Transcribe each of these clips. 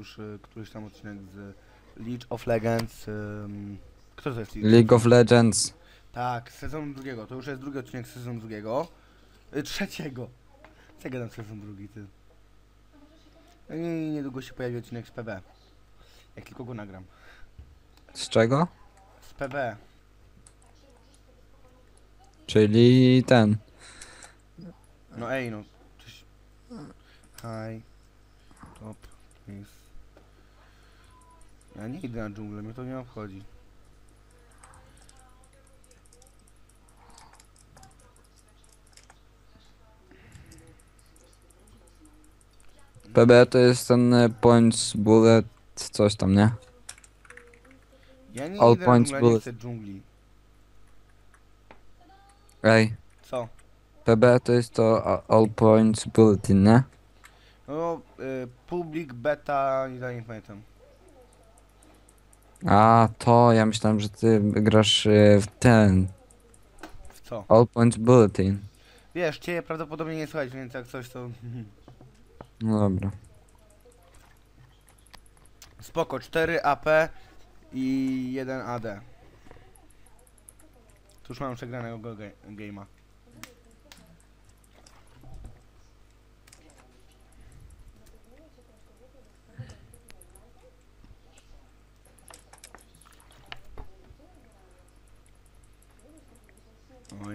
już y, któryś tam odcinek z League of Legends. Kto to jest League? League of Legends. Tak, z sezonu drugiego. To już jest drugi odcinek sezonu drugiego. Y, trzeciego. Co ja gadam sezon drugi, ty? I niedługo się pojawi odcinek z PB. Jak tylko go nagram. Z czego? Z PB. Czyli ten. No ej, no. Hi. Top. Jest. Ja nie idę na dżunglę, mnie to nie obchodzi. PB to jest ten e, points bullet, coś tam, nie? Ja nie All idę na points dżunglę, nie bullet. chcę dżungli. Ej, Co? PB to jest to a- All Points Bulletin, nie? No, y, public, beta, nie nie pamiętam. A, to ja myślałem, że ty grasz e, w ten W co? All Points Bulletin. Wiesz, cię prawdopodobnie nie słychać, więc jak coś to... No dobra. Spoko, 4 AP i 1 AD. Tu już mam przegranego go ge game'a.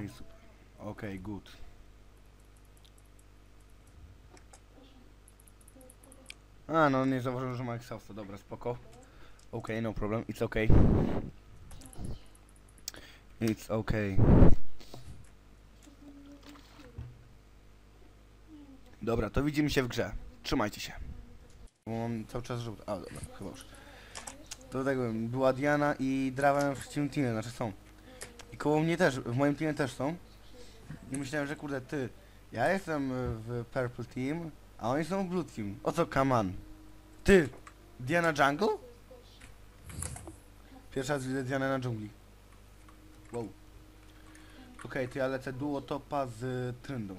Super. Okej, good. A, no nie zauważyłem, że ma exhausta. Dobra, spoko. Okay, no problem. It's okay. It's okay. Dobra, to widzimy się w grze. Trzymajcie się. Bo mam cały czas żółty. A, dobra, chyba już. Do tego była Diana i Draven w przeciwnym teamie, znaczy są. I koło mnie też, w moim teamie też są. I myślałem, że kurde, ty, ja jestem y, w Purple Team, a oni są w Blue Team. O co kaman? Ty, Diana Jungle? Pierwsza raz widzę Diana na dżungli. Wow. Okej, to ja lecę duo topa z Tryndą.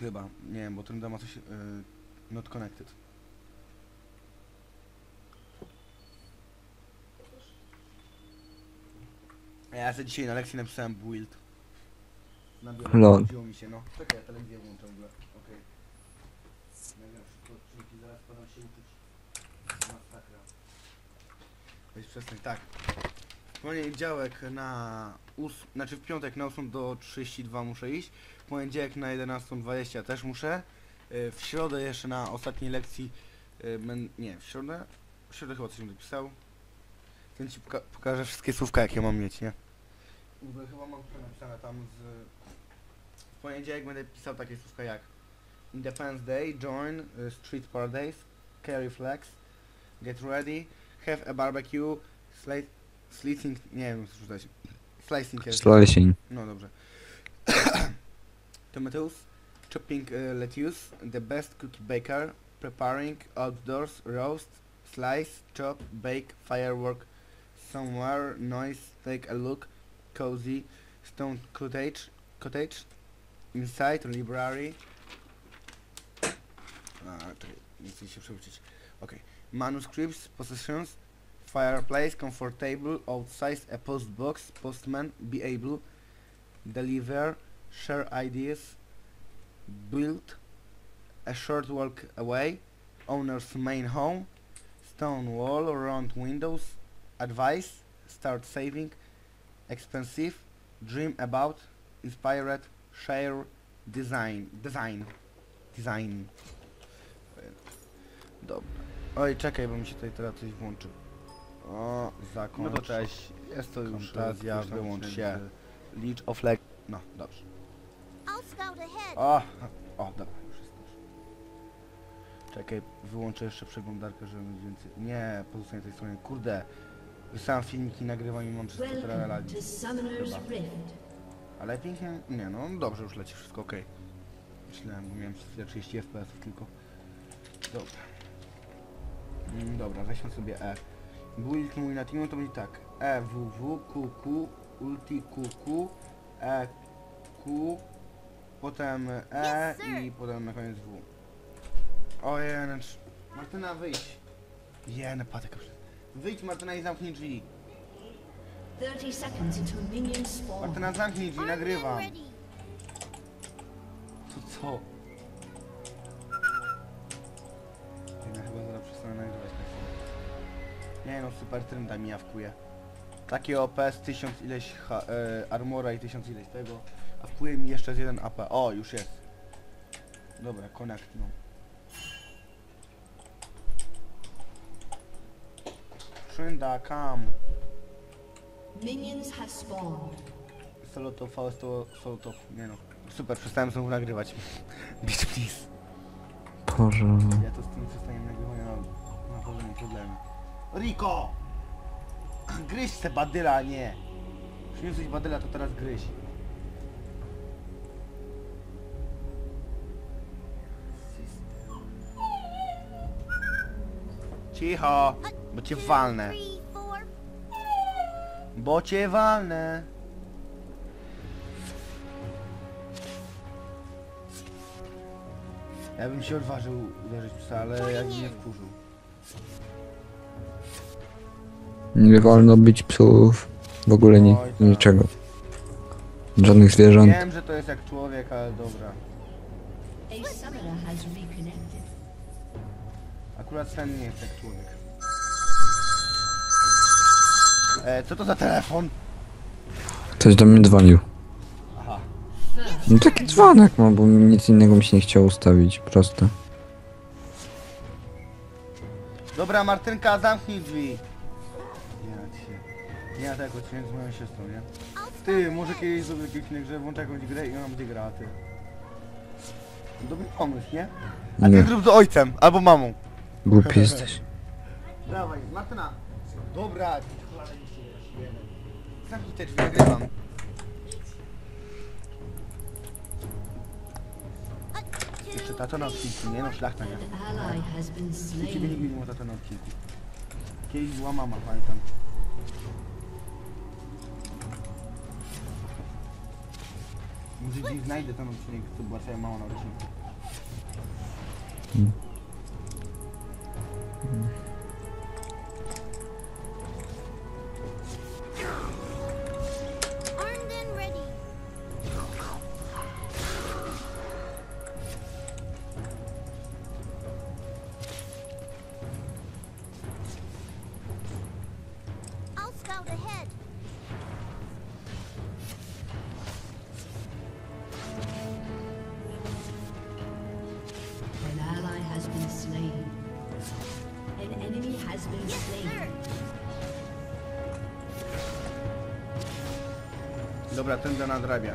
Chyba, nie wiem, bo Trynda ma coś... Yy, not connected. Ja sobie dzisiaj na lekcji napisałem build. Na Lol. chodziło mi się, no. Czekaj, ja telewizję włączę w ogóle. Okej. Szybko odcinki, zaraz podam się uczyć. Masakra. Weź przestań, tak. W poniedziałek na ós... znaczy w piątek na 8 do 32 muszę iść. W poniedziałek na 11.20 też muszę. Y, W środę jeszcze na ostatniej lekcji y, ben... nie, w środę? W środę chyba coś mi napisał. Ten ci poka pokażę wszystkie słówka jakie mam mieć, nie? Ogóle chyba mam tutaj napisane tam z... W poniedziałek będę pisał takie słówka jak Independence Day, join, y, Street Paradise, carry flags, get ready, have a barbecue, slice, slicing, nie wiem co rzucać, slicing jest, Slicing. no dobrze. Tomatoes, chopping uh, lettuce, the best cookie baker, preparing outdoors, roast, slice, chop, bake, firework, somewhere, nice take a look, cozy, stone cottage, cottage, inside, library. A, czekaj, się przewrócić. Okay. Manuscripts, possessions, fireplace, comfortable, outside, a post box, postman, be able, deliver, share ideas, build, a short walk away, owner's main home, stone wall around windows, advice, start saving, expensive, dream about, inspired, share, design, design, design. Dobra. Oj, czekaj, bo mi się tutaj teraz coś włączy. O, zakończ. No to cześć, jest to już któryś tam wyłącz się. Leech of Leg... No, dobrze. O, o, dobra, już jest też. Czekaj, wyłączę jeszcze przeglądarkę, żeby mieć więcej... Nie, pozostaję tej stronie. Kurde, wysłałem filmiki, nagrywam i mam wszystko. Rift. Ale pięknie... Nie, no dobrze, już leci wszystko ok. Myślałem, bo miałem przez chwilę 30 fps tylko. Dobra. Mm, dobra, weźmy sobie E. Build mój na teamu to będzie tak. E, W, W, Q, Q, ulti, Q, Q, E, Q, potem E Yes, i potem na koniec W. Ojej, Martyna wyjdź. Jene, patyka. Wyjdź Martyna i zamknij drzwi. 30 seconds until minions spawn. Martyna zamknij drzwi, nagrywam. ready. Co, co? Ja chyba zaraz przestanę nagrywać na chwilę. Nie no, super trynda mi jawkuje. Takie OP z tysiąc ileś ha, e, armora i tysiąc ileś tego. A wkuje mi jeszcze z jeden AP. O, już jest. Dobra, connect no. Trynda, come. Minions have spawned. Solo to solo top. Nie no. Super, przestałem znowu nagrywać. Bitch please. Boże. Ja to z tym przestaniem nagrywania na, na pewno nie problemy. Riko! Gryź se badyla, nie! Przyniosłeś badyla, to teraz gryź. Cicho! Bo cię walnę. Bo cię walnę. Ja bym się odważył uderzyć psa, ale jak mnie wkurzył. Nie wolno bić psów. W ogóle ni Oj, tak. niczego. Żadnych zwierząt. Wiem, że to jest jak człowiek, ale dobra. A summoner has reconnected. Akurat ten nie jest jak człowiek. E, co to za telefon? Ktoś do mnie dzwonił. Aha. No taki dzwonek ma, bo nic innego mi się nie chciało ustawić. Proste. Dobra, Martynka, zamknij drzwi. Ja cię. Nie, ja tak odcinek z moją siostrą, nie? Ty, może kiedyś zrobię jakiś odcinek, że włączę jakąś grę i ona będzie grała, ty. Dobry pomysł, nie? A ty Nie. zrób z ojcem, albo mamą. Głupi jesteś. Dawaj, Martyna. Dobra, Zamknij te drzwi, nagrywam. Jeszcze tato na odcinku, nie no, szlachta nie. U ciebie nigdy nie było tato na odcinku. Kiedyś była mama, pamiętam. Może gdzieś znajdę ten odcinek, co była twoja mama na odcinku. Armed Dobra, do nadrabia.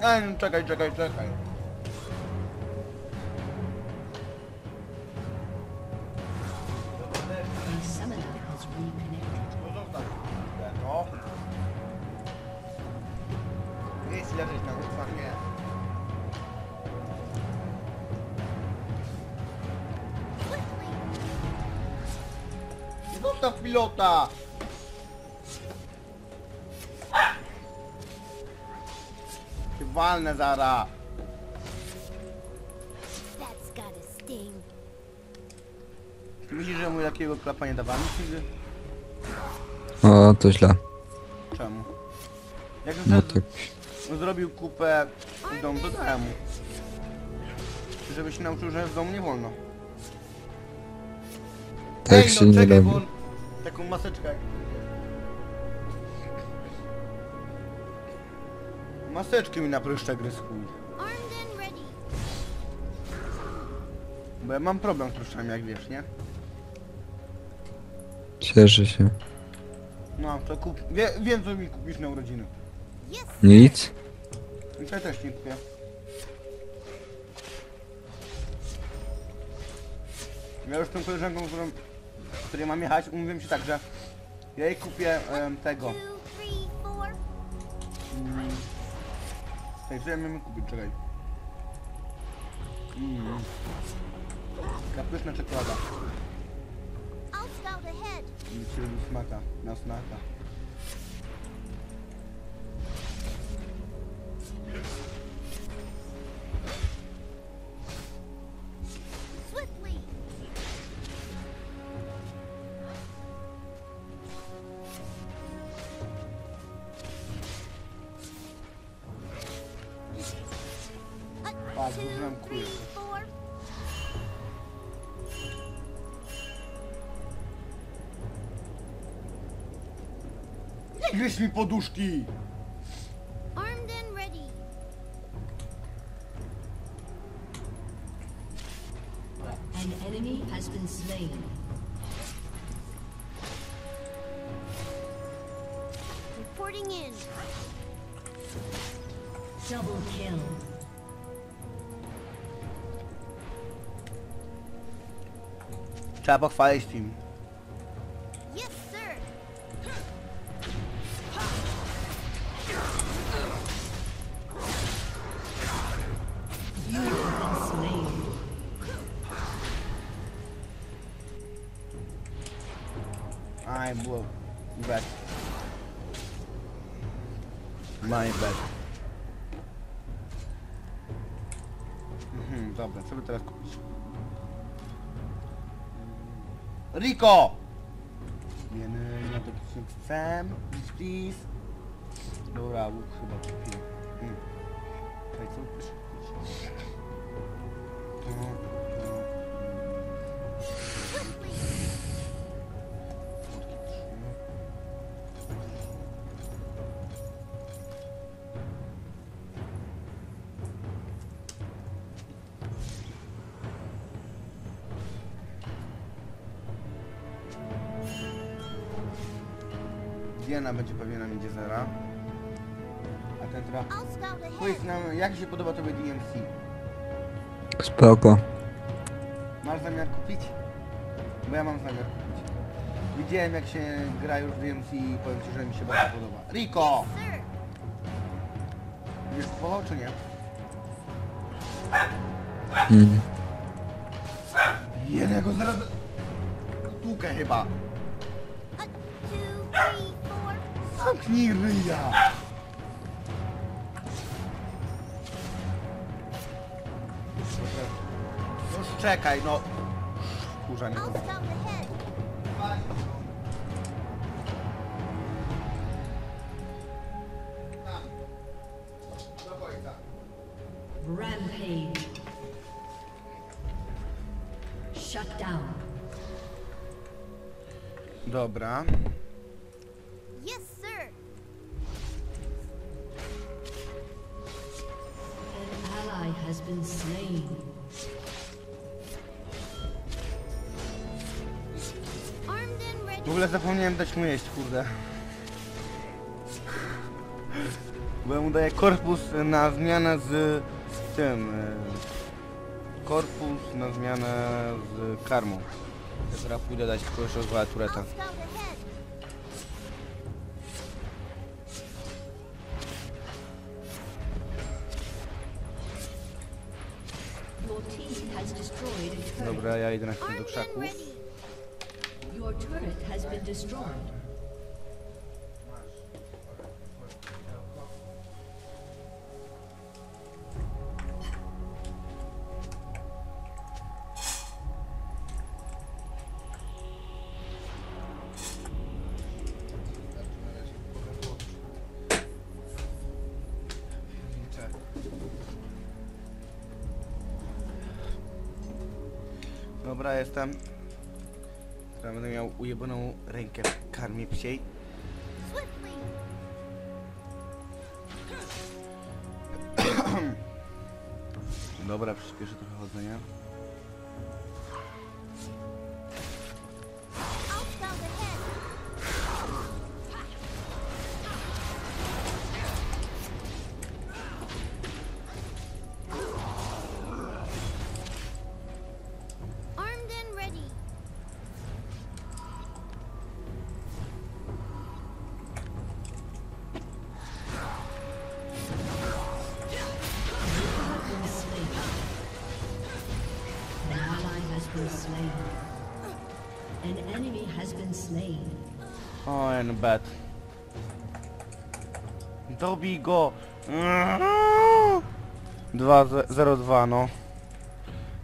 No czekaj, czekaj, czekaj. Zara. Myślisz, że mu takiego klapa nie dawałem nigdy? O, to źle. Czemu? Jak No no tak. zrobił kupę w domu, to dałem mu. Żeby się nauczył, że w domu nie wolno. Tak Ej, się no nie czekaj, robi. bo on... Taką maseczkę jak... Maseczkę mi na pryszcze gryzł chuj. Bo ja mam problem z pryszczami, jak wiesz, nie? Cieszę się. No, to kup... Wie, wiem, co mi kupisz na urodziny. Nic? I ja też nie kupię. Ja już tą koleżanką, którą, której mam jechać, umówiłem się tak, że ja jej kupię em, tego. Tak, co ja miałem kupić, czekaj. Mm. Ta pyszna czekolada. I'll scout ahead. I ci robi smaka. Na smaka. Nie mi poduszki! Armed and ready. An enemy has been slain. Reporting in. Double kill. Trzeba pochwalić team. Rico! Nie, nie, to chcę. Please, please. Dobra, łuk chyba kupię. Diana będzie pewnie nam idzie zera. A ten tra... Powiedz nam, jak się podoba tobie DMC? Spoko. Masz zamiar kupić? Bo ja mam zamiar kupić. Widziałem jak się gra już w DMC i powiem ci, że mi się bardzo podoba. Rico! Będziesz kupował czy nie? Mm. Jednego zaraz... Tłukę chyba. Zamknij ryja! No czekaj, no. Kurza nie. Rampage. Shut down. Dobra. Mu jeść, kurde. Bo ja mu daję korpus na zmianę z tym. e, Korpus na zmianę z karmą. Ja teraz pójdę dać kogoś rozwala tureta. Dobra, ja idę na chwilę do krzaków. Turret has been destroyed. Dobra, jestem. Teraz będę miał ujebaną rękę O, en bad. Dobij go! 2-0-2, no.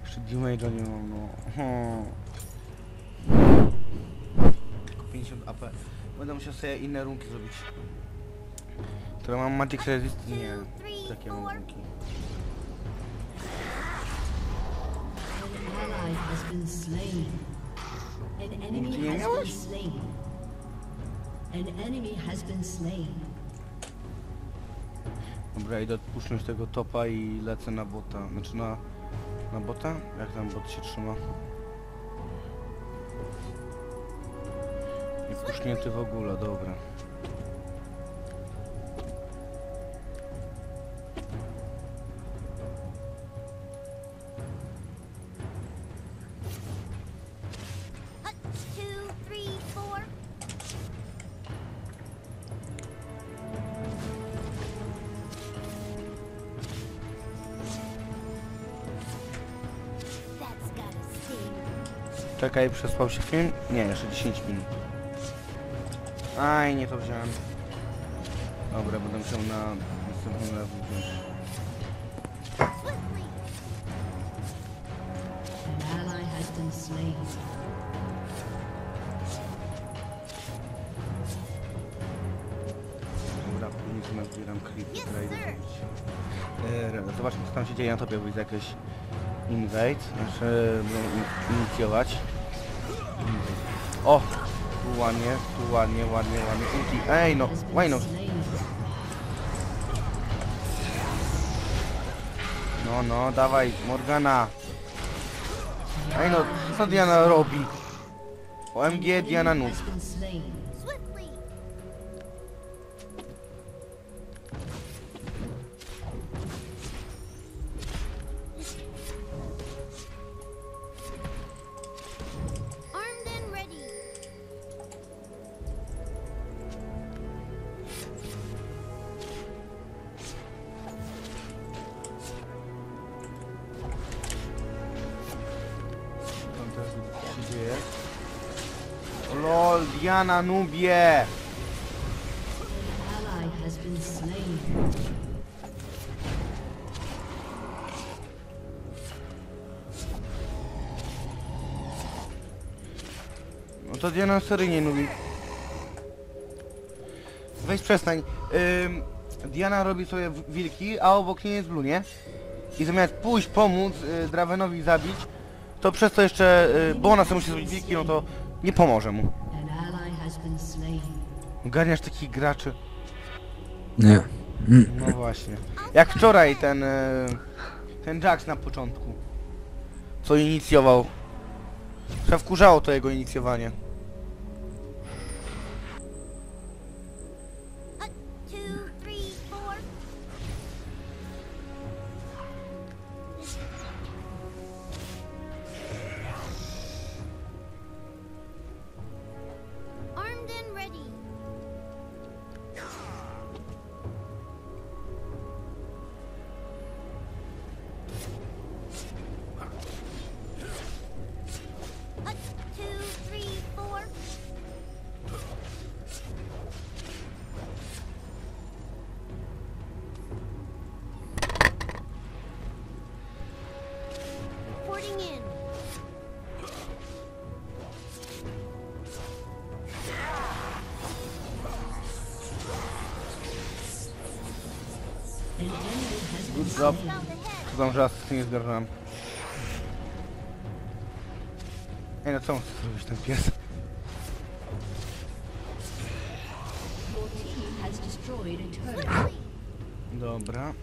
Jeszcze damage'a nie mam, no. Hmm. Tylko 50 AP. Będę musiał sobie inne runki zrobić. Które mam Magic Resist? Nie. Takie mam runki. An ally An enemy has been slain. Dobra, idę odpuszczać tego topa i lecę na bota. Znaczy na... Na bota? Jak tam bot się trzyma? Nie pusznięty w ogóle, dobra. Czekaj, przespał się film? Nie, jeszcze 10 minut. Aj, nie to wziąłem. Dobra, będę musiał na następnym razem wziąć. Dobra, później nazbieram klipy, Yes, które idę sir. zrobić. E, zobaczmy co tam się dzieje na tobie, bo jest jakieś invade, znaczy będą in- inicjować. O! Tu ładnie, tu ładnie, ładnie, ładnie. Ulti. Ej no, no? slain. No, no, dawaj, Morgana. Ej no, co Diana robi? OMG, Diana noob. LOL, Diana nubie! No to Diana seryjnie nubi. Weź przestań. Ym, Diana robi sobie wilki, a obok niej jest Blue, nie? I zamiast pójść pomóc y, Dravenowi zabić, to przez to jeszcze, y, bo ona sobie musi zrobić wilki, no to nie pomoże mu. Ogarniasz takich graczy. Nie. No właśnie. Jak wczoraj ten, y, ten Jax na początku. Co inicjował. Trzeba wkurzało to jego inicjowanie. Good job. tam, że raz nie zgarnąłem. Ej, no co on chce zrobić ten pies? Dobra.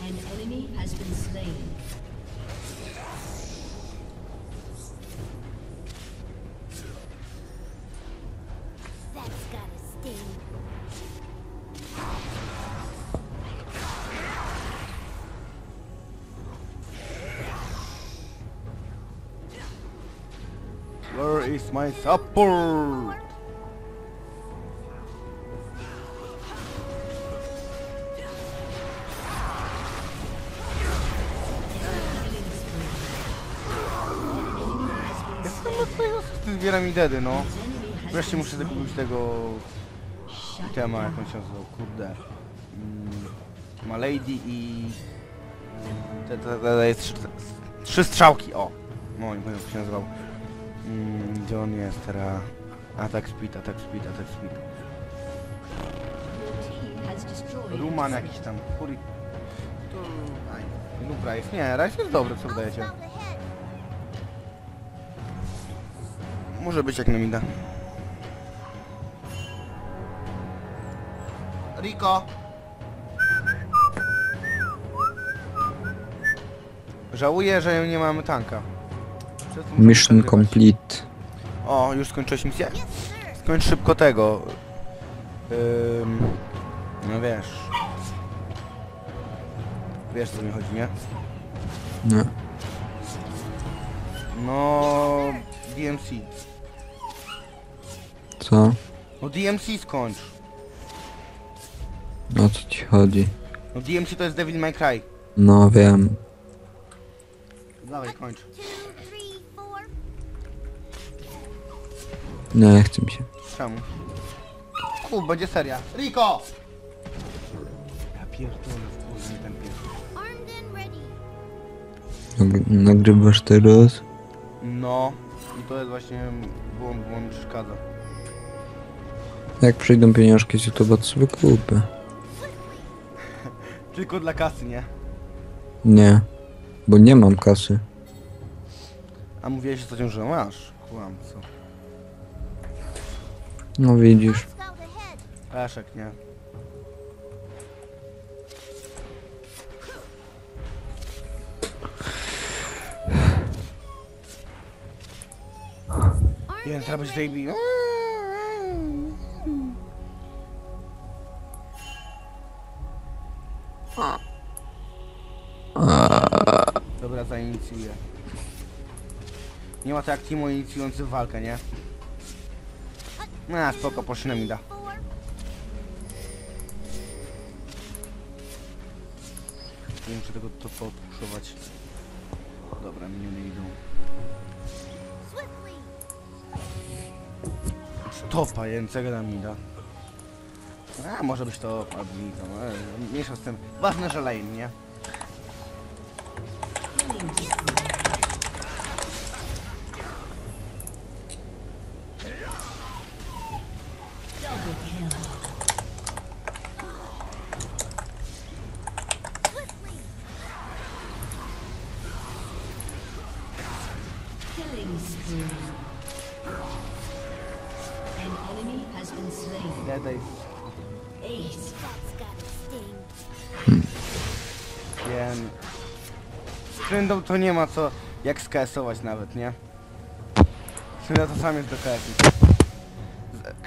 An enemy has been slain. Enemy punkty zbieram i dedy, no. Wreszcie muszę slain. kupić tego Shut tema, down. jak on się nazywał, kurde. Mm, ma Lady i... Te, te, te, te trzy, trzy strzałki, o! No, nie pamiętam jak się nazywał. Mm, gdzie on jest teraz? Attack speed, attack speed, attack speed. Ruman jakiś tam, Fury... Aj, lub Rice. Nie, Rice jest dobry, co wydajecie. Może być jak na mida. Rico! Żałuję, że nie mamy tanka. Mission complete. O, już skończyłeś misję? Skończ szybko tego. Ym, no wiesz. Wiesz co mi chodzi, nie? Nie. No... DMC. Co? No DMC skończ. O co ci chodzi? No DMC to jest Devil May Cry. No wiem. Dawaj, kończ. Nie chce mi się. Czemu? Kub, będzie seria. Rico! Ja pierdolę, wkurzył ten. Nag- Nagrywasz teraz? No. I to jest właśnie błąd, błąd przeszkadza. Jak przyjdą pieniążki z YouTube'a, to sobie kupię. Tylko dla kasy, nie? Nie. Bo nie mam kasy. A mówiłeś coś, że masz. Kłam, co? No widzisz. Peszek, nie? Jeden trzeba być tej. Dobra, zainicjuję. Nie ma to jak Timo inicjujący walkę, nie? No, spoko, poszli na mida. four. Nie muszę tego to podpuszować. Dobra, miniony idą. Stopa, jęcego na mida. A, może być to albo mi mniejsza z tym. Ważne, że lane, nie? Wiem. Tryndą to nie ma co, jak sksować nawet, nie? Trynda to sam jest do KS.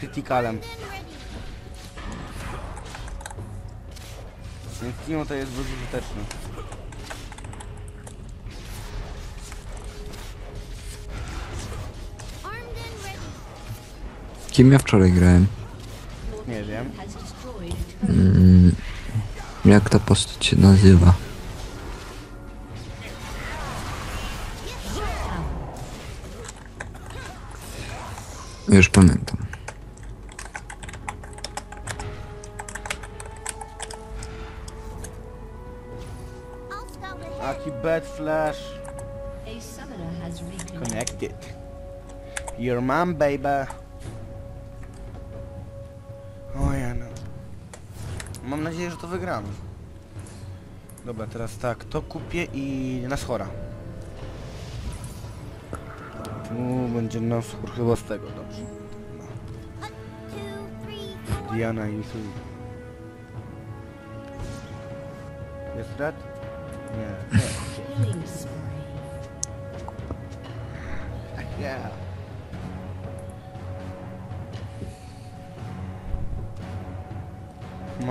Krytykalem. Więc Timo to jest bezużyteczny. Kim ja wczoraj grałem? Nie wiem. Mm, jak ta postać się nazywa? Już pamiętam. Bad flash connected. Your mom, baby. Ojej, no. Mam nadzieję, że to wygramy. Dobra, teraz tak, to kupię i na schora. Tu będzie na schór chyba z tego, dobrze. No. Diana i tu. Jest red? Nie,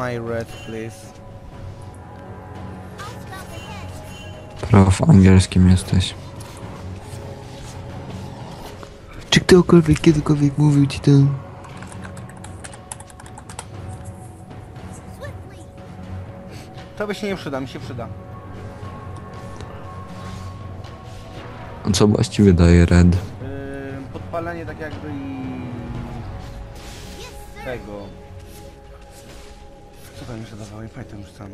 My red, please. Prof angielskim jesteś. Czy ktokolwiek kiedykolwiek mówił ci to? Swiftly. To by się nie przyda, mi się przyda. A co właściwie daje red? Yy, pod, spalenie tak jakby i tego. Co tam jeszcze dawało? Nie pamiętam już sam.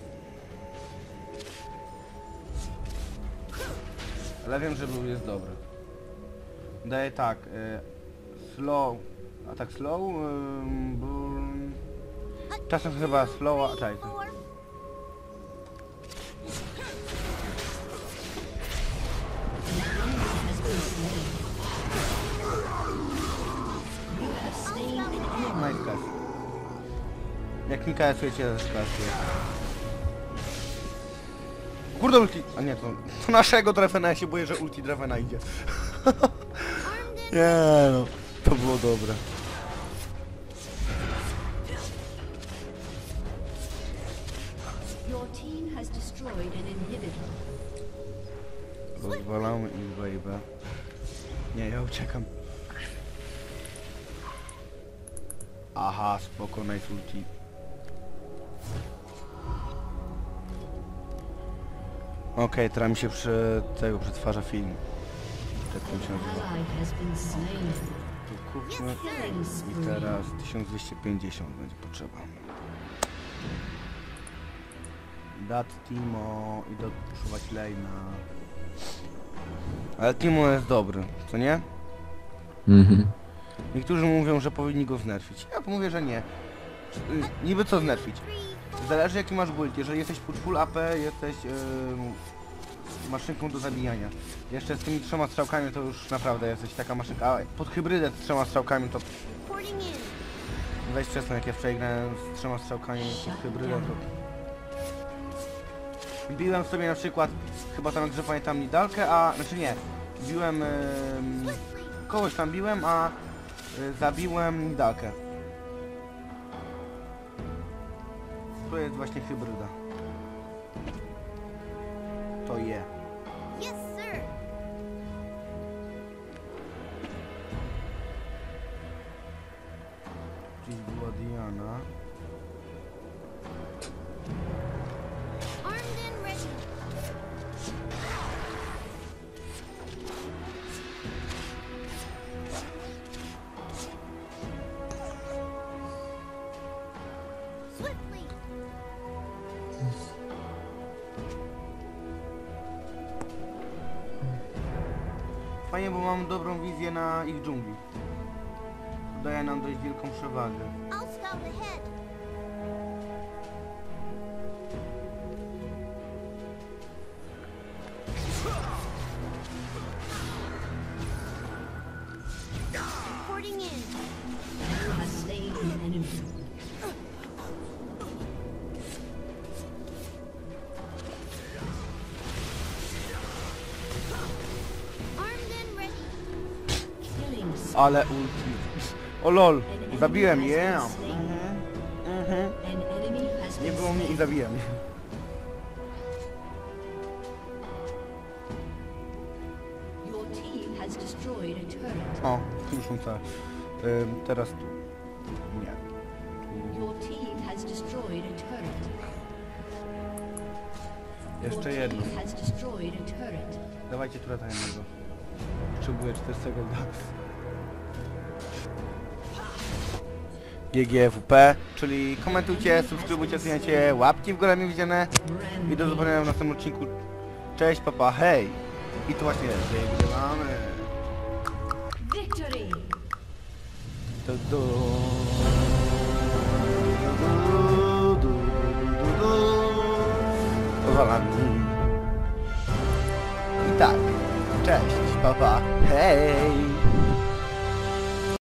Ale wiem, że był jest dobry. Daje tak. Y, slow. A tak slow? burn. Czasem chyba slow, a tak. Jak ja też klasuję. Kurde ulti! A nie, to, to naszego Drefena, ja się boję, że ulti Drefena idzie. nie no, to było dobre. Rozwalamy ich baby. Nie, ja uciekam. Aha, spoko, nice ulti. Okej, teraz mi się przy tego przetwarza film. Jak to się nazywa? Kupmy. I teraz 1250 będzie potrzeba. Dat Timo i doszuwać Lejna. Ale Timo jest dobry, co nie? Mhm. Niektórzy mówią, że powinni go znerfić. Ja mówię, że nie. Y, Niby co znerfić? Zależy jaki masz build. Jeżeli jesteś full AP, jesteś maszynką do zabijania. Jeszcze z tymi trzema strzałkami to już naprawdę jesteś taka maszynka. A pod hybrydę z trzema strzałkami to. Weź przestań, jak ja wczoraj grałem z trzema strzałkami pod hybrydę, to... Biłem sobie na przykład, chyba tam, że pamiętam, Nidalkę, a... Znaczy nie, biłem... em, kogoś tam biłem, a y, zabiłem Nidalkę. To jest właśnie hybryda. To je. Bo mam dobrą wizję na ich dżungli. Daje nam dość wielką przewagę. I'll scout ahead. Ale ulti. O lol, zabiłem je. slain. Mhm. Has Nie było mnie i zabiłem. O, już mam całe. Ym, teraz tu. Nie. Jeszcze jedno. Dawajcie tureta jednego. Potrzebuję 4 sekundy. GGWP, czyli komentujcie, subskrybujcie, oceniajcie, łapki w górę mi widziane i do zobaczenia w następnym odcinku. Cześć, papa, hej! I to właśnie wygrywamy. Victory! Du, du. I tak, cześć, papa, hej!